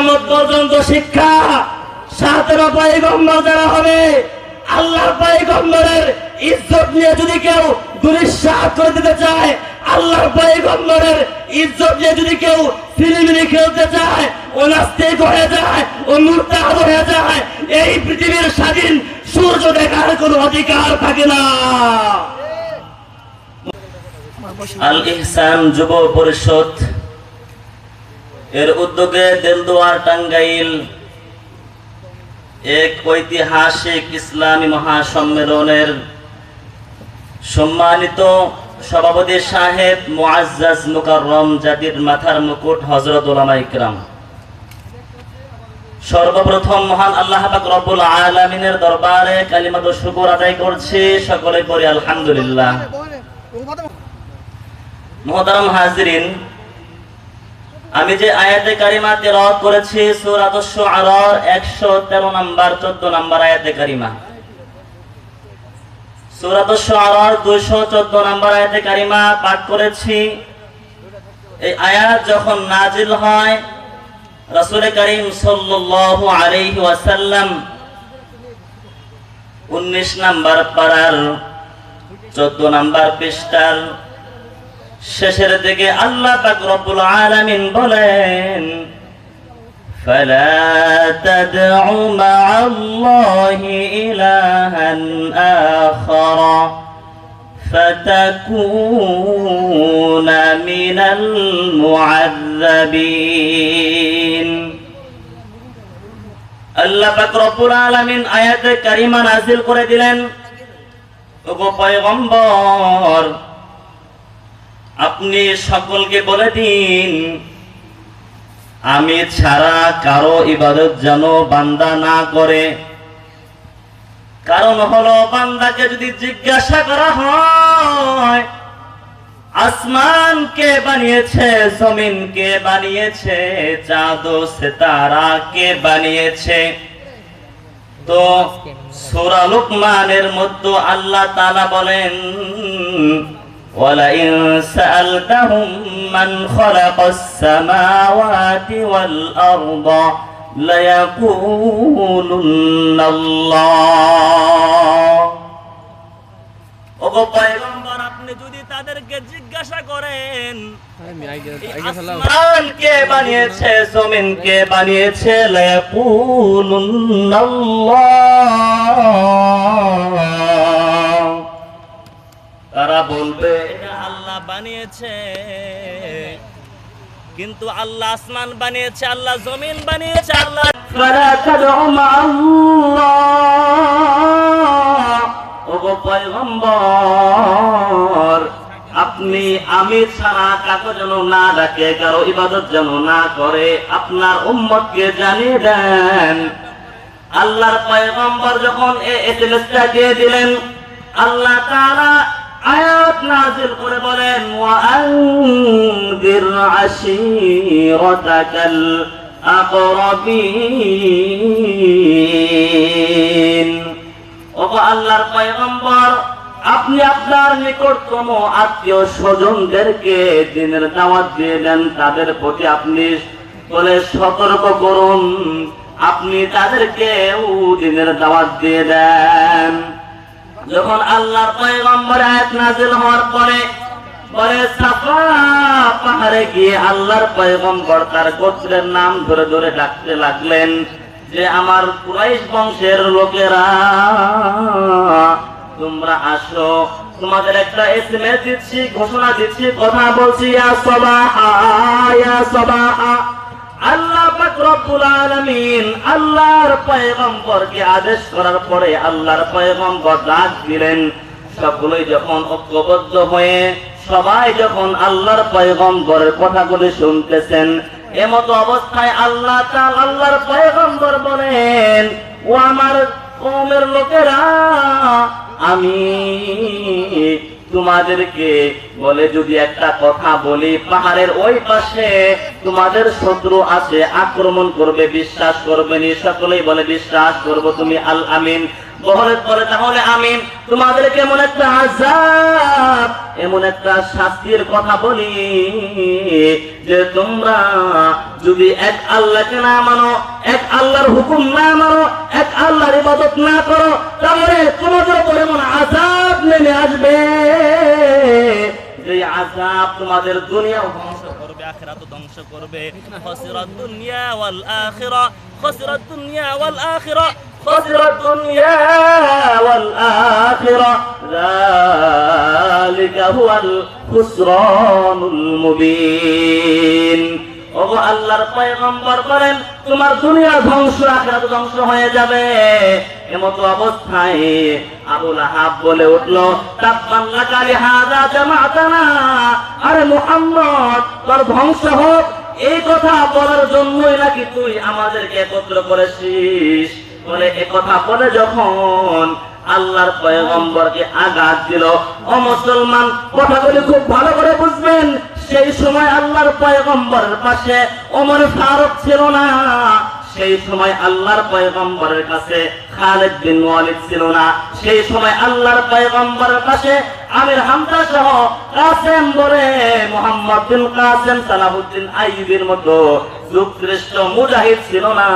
কিয়ামত পর্যন্ত শিক্ষা সাতেরো পয়গম্বর যারা হবে, আল্লাহর পয়গম্বরের ইজ্জত নিয়ে যদি কেউ দুরিশ্বাস করে দিতে চায়, আল্লাহর পয়গম্বরের ইজ্জত নিয়ে যদি কেউ ফিলিমিনি খেলতে চায় ও নাস্তিক হয়ে যায় ও মুরতাদ হয়ে যায়, এই পৃথিবীর স্বাধীন সূর্য দেখার কোনো অধিকার থাকে না। আল ইহসান যুব পরিষদ এর উদ্যোগে দেলদুয়ার টাঙ্গাইল এক ঐতিহাসিক ইসলামী মহাসম্মেলনের সম্মানিত সভাপতি সাহেব মুআজ্জাজ মুকাররম জাতির মাথার মুকুট হযরত উলামা ইকরাম। সর্বপ্রথম মহান আল্লাহ পাক রব্বুল আলামিনের দরবারে কালিমাত শুকর আদায় করছি সকলে পড়ি আলহামদুলিল্লাহ। মোহতারাম হাজরিন আমি যে আয়াতে কারিমা তেলাওয়াত করেছি, সূরাত আশ-শুআরার 113 নাম্বার 14 নাম্বার আয়াতে কারিমা। সূরাত আশ-শুআরার 214 নাম্বার আয়াতে কারিমা পাঠ করেছি। এই আয়াত যখন নাজিল হয়, রাসূল করিম সাল্লাল্লাহু আলাইহি ওয়াসাল্লাম 19 নাম্বার পারার 14 নাম্বার পৃষ্ঠার শেষের দিকে আল্লাহ পাক রব্বুল আলামিন বলেন فلا تدع مع الله إلها آخر فتكون من المعذبين আল্লাহ পাক রব্বুল আলামিন আয়াতে কারিমা নাযিল করে দিলেন ওগো পয়গম্বর আপনি সকলকে বলে দিন, আমি ছাড়া কারও ইবাদত যেন বান্দা না করে। কারণ হলো বান্দাকে যদি জিজ্ঞাসা করা হয়, আসমান কে বানিয়েছে, জমিন কে বানিয়েছে চাঁদ সিতারা কে বানিয়েছে? তো সূরা লুকমানের মধ্যে আল্লাহ তাআলা বলেন ولئن سألتهم من خلق السماوات والأرض ليقولن الله ওগো পয়গম্বর আপনি যদি তাদেরকে জিজ্ঞাসা করেন এই আসমান কে বানিয়েছে জমিন কে বানিয়েছে লায়াকুলুন্নাল্লাহ তারা বলবে আল্লাহ বানিয়েছে। কিন্তু আল্লাহ আসমান বানিয়েছে আল্লাহ জমিন বানিয়েছে আল্লাহ আপনি আমি ছাড়া কাকে যেন না ডাকে কারও ইবাদত যেন না করে আপনার উম্মত কে জানিয়ে দেন। আল্লাহর পয়গম্বর যখন এ দিয়ে দিলেন আল্লাহ তারা আয়াত নাযিল করে বলেন, ওয়া আনযির আশীরাতাকাল আকরাবিন। ওগো আল্লাহর পয়গম্বর, আপনি আপনার নিকটতম আত্মীয় স্বজনদেরকে দিনের দাওয়াত দিয়ে দেন, তাদের প্রতি আপনি বলে সতর্ক করুন। আপনি তাদেরকে দিনের দাওয়াত দিয়ে দেন। যখন আল্লাহর পয়গম্বর আয়াত নাজিল হওয়ার পরে পরে সাফা পাহাড়ে গিয়ে আল্লাহর পয়গম্বর তার গোত্রের নাম ধরে ধরে ডাকতে লাগলেন যে, আমার কুরাইশ বংশের লোকেরা, তোমরা আসো। তোমাদের একটা এসএমএস দিচ্ছি, ঘোষণা দিচ্ছি, কথা বলছি, ইয়া সবাহা ইয়া সবাহা। আল্লাহ পাক রব্বুল আলামিন আল্লাহর পয়গম্বরকে আদেশ করার পরে আল্লাহর পয়গম্বর ডাক দিলেন। সবগুলোই যখন ঐক্যবদ্ধ হয়ে সবাই যখন আল্লাহর পয়গম্বরের কথাগুলি শুনতেছেন, এমতো অবস্থায় আল্লাহ তাআলা আল্লাহর পয়গম্বর বলেন, ও আমার কমের লোকেরা, আমি তোমাদেরকে বলে যদি একটা কথা বলি, পাহাড়ের ওই পাশে তোমাদের শত্রু আছে, আক্রমণ করবে, বিশ্বাস করবে নি, সকলেই বলে, বিশ্বাস করব তুমি আল আমিন আমি তোমাদেরকে এমন একটা আজাব এমন একটা শাস্তির কথা বলি যে তোমরা যদি এক আল্লাহকে না মানো, এক আল্লাহর হুকুম না মানো, এক আল্লাহর ইবাদত না করো, তাহলে তোমাদের উপর এমন আজাব নেমে আসবে। এই আযাব তোমাদের দুনিয়াও ধ্বংস করবে, আখিরাতও ধ্বংস করবে। খাসিরাত দুনিয়া ওয়াল আখিরা, খাসিরাত দুনিয়া ওয়াল আখিরা, খাসিরাত দুনিয়া ওয়াল আখিরা। যালিকা হুয়াল খুসরানুল মুবিন। আল্লাহর বলেন, তোমার ধ্বংস ধ্বংস হয়ে যাবে। অবস্থায় বলে তোর ধ্বংস হোক। এই কথা বলার জন্যই নাকি তুই আমাদেরকে একত্র করেছিস? বলে কথা বলে যখন আল্লাহর পয়গম্বরকে আঘাত দিল, ও মুসলমান, কথাগুলি খুব ভালো করে বুঝবেন। সেই সময় আল্লাহর পয়গম্বরের পাশে ওমর ফারুক ছিল না। সেই সময় আল্লাহর পয়গম্বরের কাছে খালেদ বিন ওয়ালিদ ছিল না। সেই সময় আল্লাহর পয়গম্বরের পাশে আমির হামজা সহ কাসেম বলে মোহাম্মদ বিন কাসেম সালাহুদ্দিন আইয়ুবের মতো যুগশ্রেষ্ঠ মুজাহিদ ছিল না।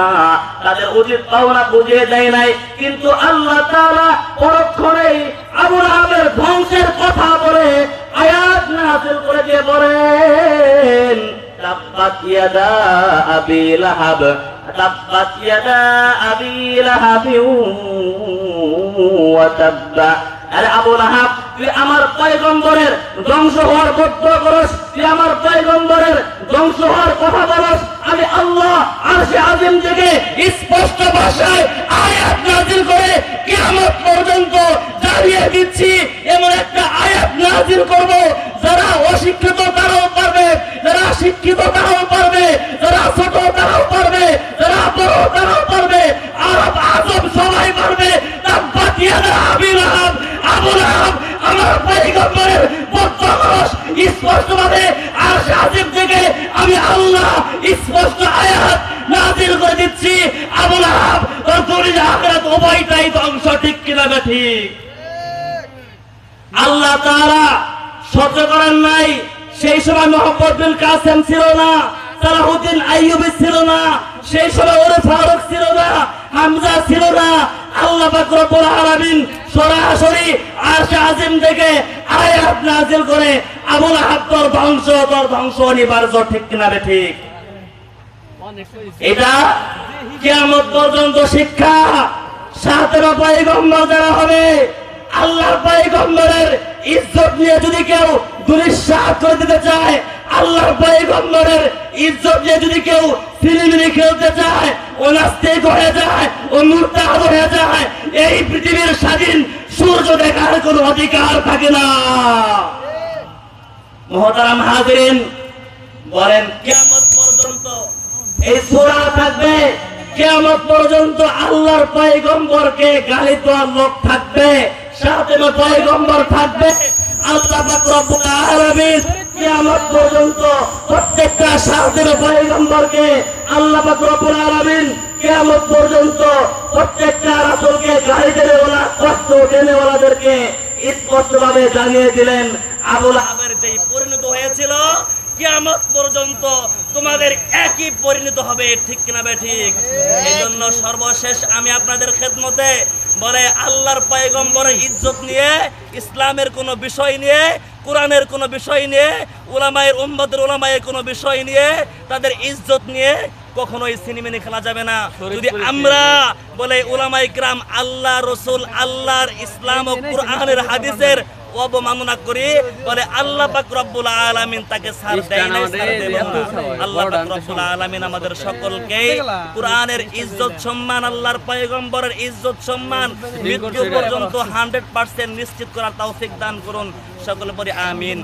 তাদের উচিত পাওনা বুঝিয়ে দেয় নাই। কিন্তু আল্লাহ তাআলা পরক্ষণেই আবুল আহাবের ধ্বংসের কথা বলে আয়াত নাযিল করে দিয়ে বলেন তাব্বাত ইয়াদা আবি লাহাব তাব্বাত ইয়াদা আবি লাহাব ওয়া তাব্বা। আরে আবু লাহাব, তুই আমার পয়গম্বরের ধ্বংস হওয়ার বদ্ধ করস, তুই আমার পয়গম্বরের ধ্বংস হওয়ার কথা বলস। আমি আল্লাহ আরশে আজিম থেকে স্পষ্ট ভাষায় আয়াত নাযিল করে কিয়ামত পর্যন্ত জানিয়ে দিচ্ছি এমন একটা আয়াত নাযিল করব যারা অশিক্ষিত তারাও পারবে যারা শিক্ষিত তারাও পারবে যারা ছোট তারাও পারবে যারা বড় তারাও পারবে আরব আজম সবাই পারবে তাব্বাত ইয়াদা আবি লাহাব আবু লাহাব আমার পয়গম্বরের বক্তব্য স্পষ্টভাবে আর সাজিব থেকে আমি আল্লাহ স্পষ্ট আয়াত নাজিল করে দিচ্ছি। আবু লাহাব তোর দুনিয়া আখিরাত উভয়টাই ধ্বংস, ঠিক কিনা ঠিক? আল্লাহ তাআলা সহ্য করেন নাই, সেই সময় মোহাম্মদ বিন কাসেম ছিল না, সালাহুদ্দিন আইয়ুবী ছিল না, সেই সময় ওরে ফারুক ছিল না, হামজা ছিল না, আল্লাহ পাক রব্বুল আলামিন সরাসরি আরশে আজিম থেকে আয়াত নাজিল করে আবুল আহাব তোর ধ্বংস তোর ধ্বংস অনিবার্য ঠিক কিনা রে ঠিক? এটা কিয়ামত পর্যন্ত শিক্ষা। সাতের পয়গম্বর যারা হবে, আল্লাহর পয়গম্বরের ইজ্জত নিয়ে যদি কেউ দুরিশ্বাস করে দিতে চায়, আল্লাহর পয়গম্বরের ইজ্জত নিয়ে যদি কেউ সিনেমিনি খেলতে চায় ও নাস্তিক হয়ে যায় ও মুরতাদ হয়ে যায়, এই পৃথিবীর স্বাধীন সূর্য দেখার কোনো অধিকার থাকে না। মহতারাম হাজিরিন বলেন, কিয়ামত পর্যন্ত এই সূরা থাকবে, কিয়ামত পর্যন্ত আল্লাহর পয়গম্বরকে গালি দেওয়ার লোক থাকবে সাথে পয়গম্বর থাকবে। আল্লাহ পর্যন্ত প্রত্যেকটা পর্যন্ত প্রত্যেকটা গালি দেওয়ালা কষ্ট দেওয়ালাদেরকে স্পষ্টভাবে জানিয়ে দিলেন আবুল আহাব আবার যেই পরিণত হয়েছিল পর্যন্ত তোমাদের একই পরিণত হবে, ঠিক কিনা ঠিক? এই জন্য সর্বশেষ আমি আপনাদের খেদমতে বলে আল্লাহর ইজ্জত নিয়ে, ইসলামের কোনো বিষয় নিয়ে, কোরআনের কোনো বিষয় নিয়ে উলামায়ের উম্মতের উলামায়ের কোনো বিষয় নিয়ে, তাদের ইজ্জত নিয়ে কখনোই সিনেমিনি খেলা যাবে না। যদি আমরা বলে উলামাই গ্রাম আল্লাহ রসুল আল্লাহর ইসলাম ও কোরআনের হাদিসের অবমাননা করি বলে আল্লাহ পাক রব্বুল আলামিন তাকে সার দেয় না। সার দেবে আল্লাহ পাক রব্বুল আলামিন আমাদের সকলকে কোরআনের ইজ্জত সম্মান আল্লাহর পয়গম্বরের ইজ্জত সম্মান মৃত্যু পর্যন্ত 100% নিশ্চিত করার তৌফিক দান করুন। সকল পরে আমিন।